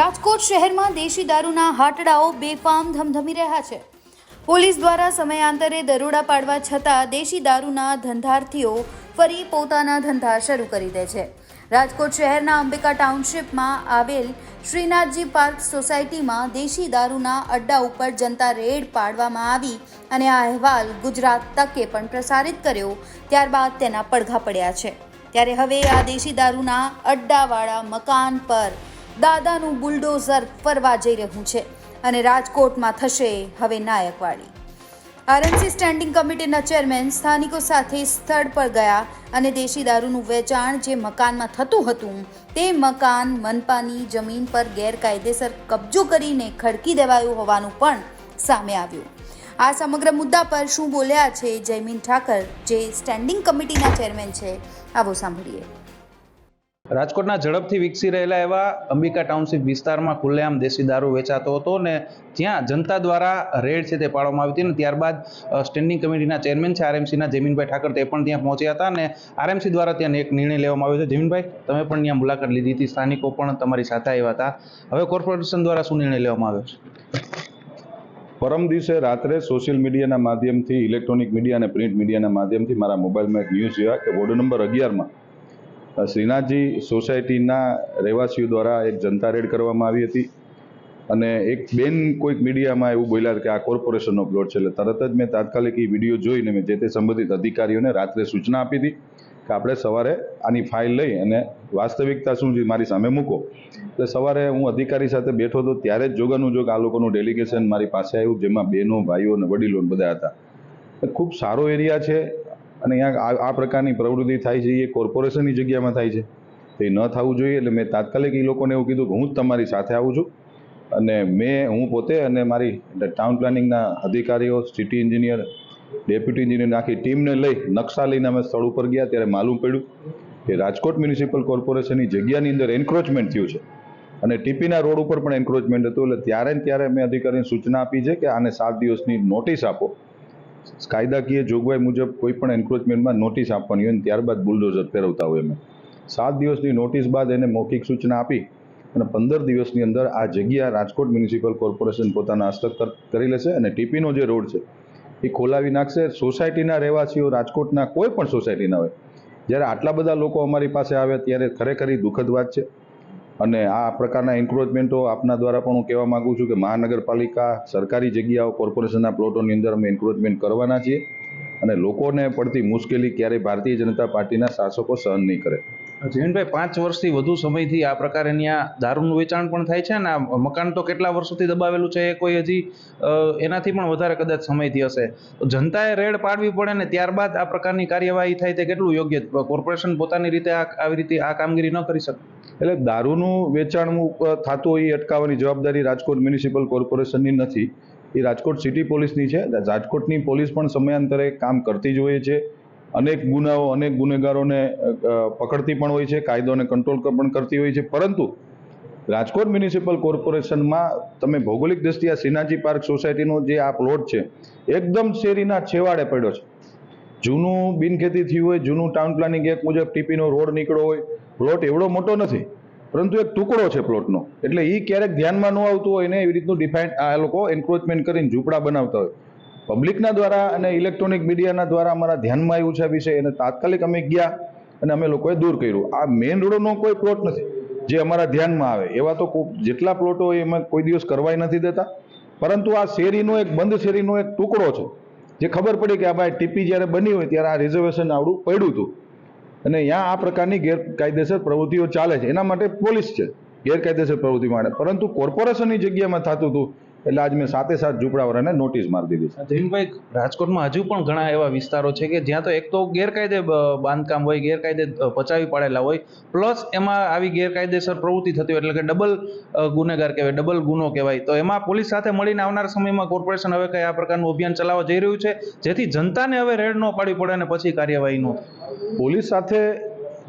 રાજકોટ શહેરમાં દેશી દારૂના હાટડાઓ બેફામ ધમધમી રહ્યા છે. પોલીસ દ્વારા સમયાંતરે દરોડા પાડવા છતાં દેશી દારૂના ધંધાર્થીઓ ફરી પોતાના ધંધા શરૂ કરી દે છે. રાજકોટ શહેરના અંબિકા ટાઉનશીપમાં આવેલ શ્રીનાથજી પાર્ક સોસાયટીમાં દેશી દારૂના અડ્ડા ઉપર જનતા રેડ પાડવામાં આવી અને આ અહેવાલ ગુજરાત તકે પણ પ્રસારિત કર્યો ત્યારબાદ તેના પડઘા પડ્યા છે. ત્યારે હવે આ દેશી દારૂના અડ્ડાવાળા મકાન પર દાદાનું બુલડોઝર ફરવા જઈ રહ્યું છે અને રાજકોટમાં થશે હવે નાયકવાડી. આરએમસી સ્ટેન્ડિંગ કમિટીના ચેરમેન સ્થાનિકો સાથે સ્થળ પર ગયા અને દેશી દારૂનું વેચાણ જે મકાનમાં થતું હતું તે મકાન મનપાની જમીન પર ગેરકાયદેસર કબજો કરીને ખડકી દેવાયું હોવાનું પણ સામે આવ્યું. આ સમગ્ર મુદ્દા પર શું બોલ્યા છે જયમીન ઠાકર, જે સ્ટેન્ડિંગ કમિટીના ચેરમેન છે? આવો સાંભળીએ. રાજકોટના ઝડપથી વિકસી રહેલા એવા અંબિકા ટાઉનશીપ વિસ્તારમાં ખુલ્લેઆમ દેશી દારૂ વેચાતો હતો ને ત્યાં જનતા દ્વારા રેડ છે તે પાડવામાં આવી હતી અને ત્યારબાદ સ્ટેન્ડિંગ કમિટીના ચેરમેન છે આરએમસીના જમીનભાઈ ઠાકર તે પણ ત્યાં પહોંચ્યા હતા અને આરએમસી દ્વારા ત્યાં એક નિર્ણય લેવામાં આવ્યો છે. જમીનભાઈ, તમે પણ ત્યાં મુલાકાત લીધી હતી, સ્થાનિકો પણ તમારી સાથે આવ્યા હતા. હવે કોર્પોરેશન દ્વારા શું નિર્ણય લેવામાં આવ્યો છે? પરમ દિવસે રાત્રે સોશિયલ મીડિયાના માધ્યમથી, ઇલેક્ટ્રોનિક મીડિયા અને પ્રિન્ટ મીડિયાના માધ્યમથી મારા મોબાઈલમાં એક ન્યૂઝ જોયા કે વોર્ડ નંબર અગિયારમાં શ્રીનાથજી સોસાયટીના રહેવાસીઓ દ્વારા એક જનતા રેડ કરવામાં આવી હતી. અને એક બેન કોઈક મીડિયામાં એવું બોલ્યા કે આ કોર્પોરેશનનો પ્લોટ છે. એટલે તરત જ મેં તાત્કાલિક એ વીડિયો જોઈને મેં જે તે સંબંધિત અધિકારીઓને રાત્રે સૂચના આપી હતી કે આપણે સવારે આની ફાઇલ લઈ અને વાસ્તવિકતા શું છે મારી સામે મૂકો. એટલે સવારે હું અધિકારી સાથે બેઠો હતો ત્યારે જ જોગાનું જોગ આ લોકોનું ડેલિગેશન મારી પાસે આવ્યું, જેમાં બહેનો, ભાઈઓ અને વડીલો બધા હતા. ખૂબ સારો એરિયા છે. અને અહીંયા આ પ્રકારની પ્રવૃત્તિ થાય છે, એ કોર્પોરેશનની જગ્યામાં થાય છે. તો એ ન થવું જોઈએ, એટલે મેં તાત્કાલિક એ લોકોને એવું કીધું કે હું જ તમારી સાથે આવું છું. અને મેં, હું પોતે અને મારી ટાઉન પ્લાનિંગના અધિકારીઓ સિટી એન્જિનિયર ડેપ્યુટી એન્જિનિયર આખી ટીમને લઈ નકશા લઈને અમે સ્થળ ઉપર ગયા, ત્યારે માલુમ પડ્યું કે રાજકોટ મ્યુનિસિપલ કોર્પોરેશનની જગ્યાની અંદર એન્ક્રોચમેન્ટ થયું છે. અને ટીપીના રોડ ઉપર પણ એન્ક્રોચમેન્ટ હતું, એટલે ત્યારે ત્યારે મેં અધિકારીને સૂચના આપી છે કે આને સાત દિવસની નોટિસ આપો. કાયદાકીય જોગવાઈ મુજબ કોઈ પણ એન્ક્રોચમેન્ટમાં નોટિસ આપવાની હોય અને ત્યારબાદ બુલડોઝર ફેરવતા હોય અમે સાત દિવસની નોટિસ બાદ એને મૌખિક સૂચના આપી અને પંદર દિવસની અંદર આ જગ્યા રાજકોટ મ્યુનિસિપલ કોર્પોરેશન પોતાના હસ્તક કરી લેશે અને ટીપીનો જે રોડ છે એ ખોલાવી નાખશે. સોસાયટીના રહેવાસીઓ રાજકોટના કોઈ પણ સોસાયટીના હોય, જ્યારે આટલા બધા લોકો અમારી પાસે આવે ત્યારે ખરેખર દુઃખદ વાત છે. અને આ પ્રકારના એન્ક્રોચમેન્ટો આપના દ્વારા પણ હું કહેવા માંગુ છું કે મહાનગરપાલિકા સરકારી જગ્યાઓ, કોર્પોરેશનના પ્લોટોની અંદર અમે એન્ક્રોચમેન્ટ કરવાના છીએ અને લોકોને પડતી મુશ્કેલી ક્યારેય ભારતીય જનતા પાર્ટીના શાસકો સહન નહીં કરે. જમીનભાઈ પાંચ વર્ષથી વધુ સમયથી આ પ્રકારે ત્યાં દારૂનું વેચાણ પણ થાય છે ને? આ મકાન તો કેટલા વર્ષોથી દબાવેલું છે એ કોઈ હજી એનાથી પણ વધારે કદાચ સમયથી હશે. તો જનતાએ રેડ પાડવી પડે ને ત્યારબાદ આ પ્રકારની કાર્યવાહી થાય તે કેટલું યોગ્ય? કોર્પોરેશન પોતાની રીતે આ, આવી રીતે આ કામગીરી ન કરી શકે? એટલે દારૂનું વેચાણ થતું હોય એ અટકાવવાની જવાબદારી રાજકોટ મ્યુનિસિપલ કોર્પોરેશનની નથી. એ રાજકોટ સિટી પોલીસની છે. રાજકોટની પોલીસ પણ સમયાંતરે કામ કરતી જ હોય છે. અનેક ગુનાઓ, અનેક ગુનેગારોને પકડતી પણ હોય છે, કાયદોને કંટ્રોલ પણ કરતી હોય છે. પરંતુ રાજકોટ મ્યુનિસિપલ કોર્પોરેશનમાં તમે ભૌગોલિક દ્રષ્ટિએ આ શ્રીનાથજી પાર્ક સોસાયટીનો જે આ પ્લોટ છે, એકદમ શેરીના છેવાડે પડ્યો છે. જૂનું બિનખેતી થયું હોય, જૂનું ટાઉન પ્લાનિંગ એક મુજબ ટીપીનો રોડ નીકળ્યો હોય, પ્લોટ એવડો મોટો નથી, પરંતુ એક ટુકડો છે પ્લોટનો. એટલે એ ક્યારેક ધ્યાનમાં ન આવતું હોય ને એવી રીતનું ડિફાઇન આ લોકો એન્ક્રોચમેન્ટ કરીને ઝૂંપડા બનાવતા હોય. પબ્લિકના દ્વારા અને ઇલેક્ટ્રોનિક મીડિયાના દ્વારા અમારા ધ્યાનમાં આવ્યું છે આ વિષય અને તાત્કાલિક અમે ગયા અને અમે લોકોએ દૂર કર્યું. આ મેઇન રોડનો કોઈ પ્લોટ નથી જે અમારા ધ્યાનમાં આવે. એવા તો જેટલા પ્લોટો હોય એમાં કોઈ દિવસ કરવાય નથી દેતા. પરંતુ આ શેરીનો એક, બંધ શેરીનો એક ટુકડો છે જે ખબર પડી કે આ ભાઈ ટીપી જ્યારે બની હોય ત્યારે આ રિઝર્વેશન આવડું પડ્યું હતું. અને ત્યાં આ પ્રકારની ગેરકાયદેસર પ્રવૃત્તિઓ ચાલે છે. એના માટે પોલીસ છે. ગેરકાયદેસર પ્રવૃત્તિ માટે. પરંતુ કોર્પોરેશનની જગ્યામાં થતું હતું એટલે આજ મેં સાથે સાથ ઝૂંપડાવાળાને નોટિસ મારી દીધી છે. જમીનભાઈ રાજકોટમાં હજુ પણ ઘણા એવા વિસ્તારો છે કે જ્યાં તો એક તો ગેરકાયદે બાંધકામ હોય ગેરકાયદે પચાવી પાડેલા હોય પ્લસ એમાં આવી ગેરકાયદેસર પ્રવૃત્તિ થતી હોય એટલે કે ડબલ ગુનેગાર કહેવાય ડબલ ગુનો કહેવાય. તો એમાં પોલીસ સાથે મળીને આવનાર સમયમાં કોર્પોરેશન હવે કઈ આ પ્રકારનું અભિયાન ચલાવવા જઈ રહ્યું છે જેથી જનતાને હવે રેડ ન પાડવી પડે અને પછી કાર્યવાહી ન પોલીસ સાથે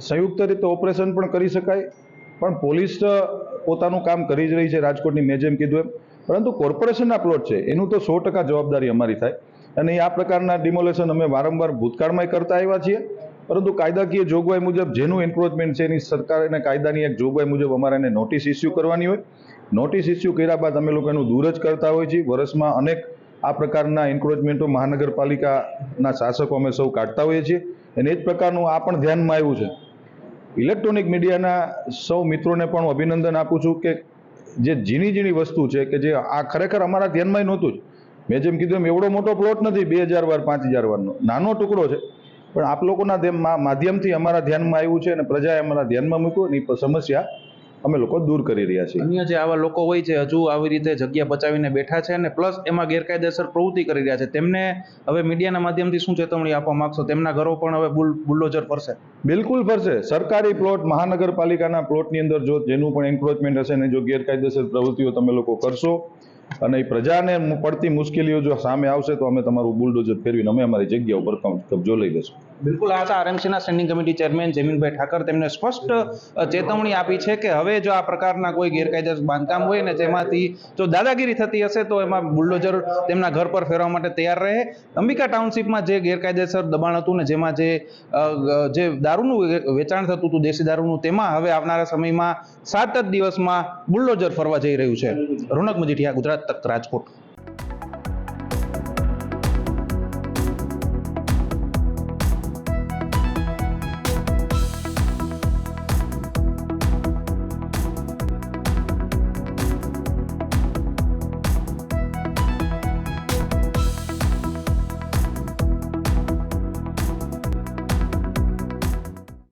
સંયુક્ત રીતે ઓપરેશન પણ કરી શકાય પણ પોલીસ પોતાનું કામ કરી જ રહી છે રાજકોટની મેં જેમ કીધું એમ. પરંતુ કોર્પોરેશનના પ્લોટ છે, એનું તો સો ટકા જવાબદારી અમારી થાય. અને આ પ્રકારના ડિમોલેશન અમે વારંવાર ભૂતકાળમાં કરતા આવ્યા છીએ. પરંતુ કાયદાકીય જોગવાઈ મુજબ જેનું એન્ક્રોચમેન્ટ છે એની સરકાર અને કાયદાની એક જોગવાઈ મુજબ અમારે એને નોટિસ ઇસ્યુ કરવાની હોય. નોટિસ ઇસ્યુ કર્યા બાદ અમે લોકો એનું દૂર જ કરતા હોઈએ છીએ. વર્ષમાં અનેક આ પ્રકારના એન્ક્રોચમેન્ટો મહાનગરપાલિકાના શાસકો અમે સૌ કાઢતા હોઈએ છીએ. અને એ જ પ્રકારનું આ પણ ધ્યાનમાં આવ્યું છે. ઇલેક્ટ્રોનિક મીડિયાના સૌ મિત્રોને પણ હું અભિનંદન આપું છું કે જે ઝીણી ઝીણી વસ્તુ છે કે જે આ ખરેખર અમારા ધ્યાનમાં નહોતું જ. મેં જેમ કીધું એમ એવડો મોટો પ્લોટ નથી, બે હજાર વાર, પાંચ હજાર વારનો. નાનો ટુકડો છે. પણ આપ લોકોના માધ્યમથી અમારા ધ્યાનમાં આવ્યું છે અને પ્રજાએ અમારા ધ્યાનમાં મૂક્યું અને સમસ્યા અમે લોકો દૂર કરી રહ્યા છીએ. અન્ય જે આવા લોકો હોય છે હજુ આવી રીતે જગ્યા બચાવીને બેઠા છે અને પ્લસ એમાં ગેરકાયદેસર પ્રવૃત્તિ કરી રહ્યા છે. તેમને હવે મીડિયાના માધ્યમથી શું ચેતવણી આપવા માંગશો? તેમના ઘરો પણ હવે બુલ બુલડોઝર ફરશે. બિલકુલ ફરશે. સરકારી પ્લોટ મહાનગરપાલિકાના પ્લોટની અંદર જો જેનું પણ એન્ક્રોચમેન્ટ હશે ને જો ગેરકાયદેસર પ્રવૃત્તિઓ તમે લોકો કરશો અને એ પ્રજાને પડતી મુશ્કેલીઓ જો સામે આવશે તો અમે તમારું બુલડોઝર ફેરવીને અમે અમારી જગ્યા ઉપર કબ- કબજો લઈ લેશું. બિલકુલ આ આરએમસીના standing committee chairman Jaminbhai Thakar. તેમને સ્પષ્ટ ચેતવણી આપી છે કે હવે જો આ પ્રકારના કોઈ ગેરકાયદેસર બાંધકામ હોય ને જેમાંથી જો દાદાગીરી થતી હશે તો એમાં બુલડોઝર તેમના ઘર પર ફેરવા માટે તૈયાર રહે. અંબિકા ટાઉનશીપમાં જે ગેરકાયદેસર દબાણ હતું ને જેમાં જે જે દારૂનું વેચાણ થતું હતું, દેશી દારૂનું, તેમાં હવે આવનારા સમયમાં સાત જ દિવસમાં બુલડોઝર ફરવા જઈ રહ્યું છે. રોનક મજીઠિયા, ગુજરાત તક, રાજકોટ.